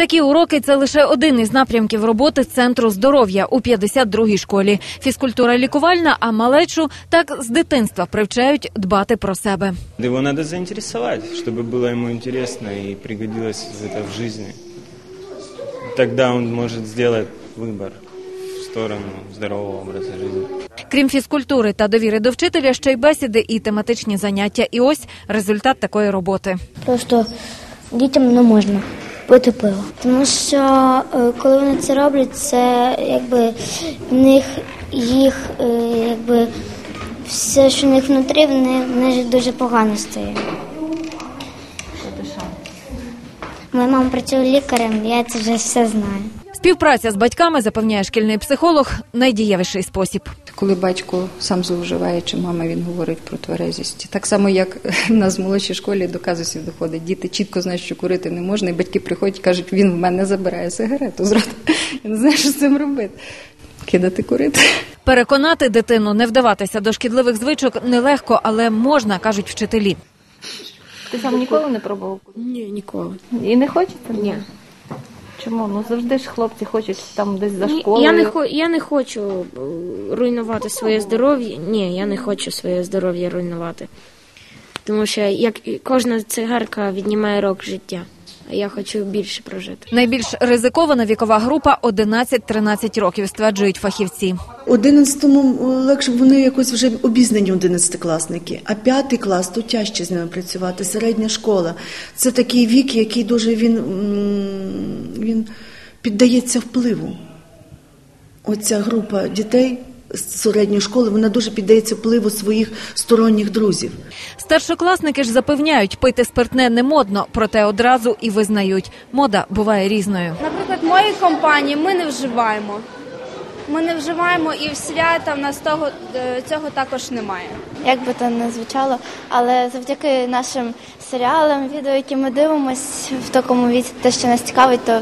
Такі уроки це лише один із напрямків роботи центру здоров'я у 52-й школі. Фізкультура лікувальна, а малечу так з дитинства привчають дбати про себе. Его надо заинтересовать, чтобы было ему интересно и пригодилось это в жизни. Тогда он может сделать выбор в сторону здорового образа жизни. Крім фізкультури та довіри до вчителя, ще й бесіди і тематичні заняття. І ось результат такої роботи. Просто дітям не можна пити пиво. Тому що е, коли вони це роблять, це якби в них їх е, якби все, що в них внутрі, вони, вони дуже погано стає. Моя мама працює лікарем, я це вже все знаю. Співпраця з батьками запевняє шкільний психолог найдієвіший спосіб. Коли батько сам зловживає, чи мама він говорить про тверезість. Так само, як в нас в молодшій школі до казусів доходить. Діти чітко знають, що курити не можна, і батьки приходять і кажуть, він в мене забирає сигарету з рота. Я не знаю, що з цим робити. Кидати курити. Переконати дитину не вдаватися до шкідливих звичок нелегко, але можна, кажуть вчителі. Ти сам ніколи не пробував? Ні, ніколи. І не хочеться? Ні. Чому? Ну завжди ж хлопці хочуть там десь за Ні, школою. Я не хо- я не хочу е, руйнувати своє здоров'я. Ні, я не хочу своє здоров'я руйнувати. Тому що як кожна цигарка віднімає рок життя, я хочу більше прожити. Найбільш ризикована вікова група 11-13 років, стверджують фахівці. 11-му легше вони якось вже обізнані 11-класники, а п'ятий клас то тяжче з ними працювати. Середня школа це такий вік, який дуже він, він піддається впливу. Оця група дітей середньої школи вона дуже піддається впливу своїх сторонніх друзів. Старшокласники ж запевняють, пити спиртне не модно, проте одразу і визнають. Мода буває різною. Наприклад, в моїй компанії ми не вживаємо. Ми не вживаємо і в свята в нас того е, цього також немає. Як би то не звучало, але завдяки нашим серіалам, відео, які ми дивимося в такому віці, те, що нас цікавить, то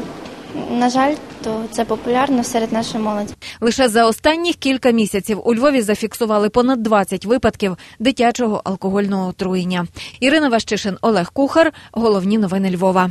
на жаль, то це популярно серед нашої молоді. Лише за останніх кілька місяців у Львові зафіксували понад 20 випадків дитячого алкогольного отруєння. Ірина Ващишин, Олег Кухар. Головні новини Львова.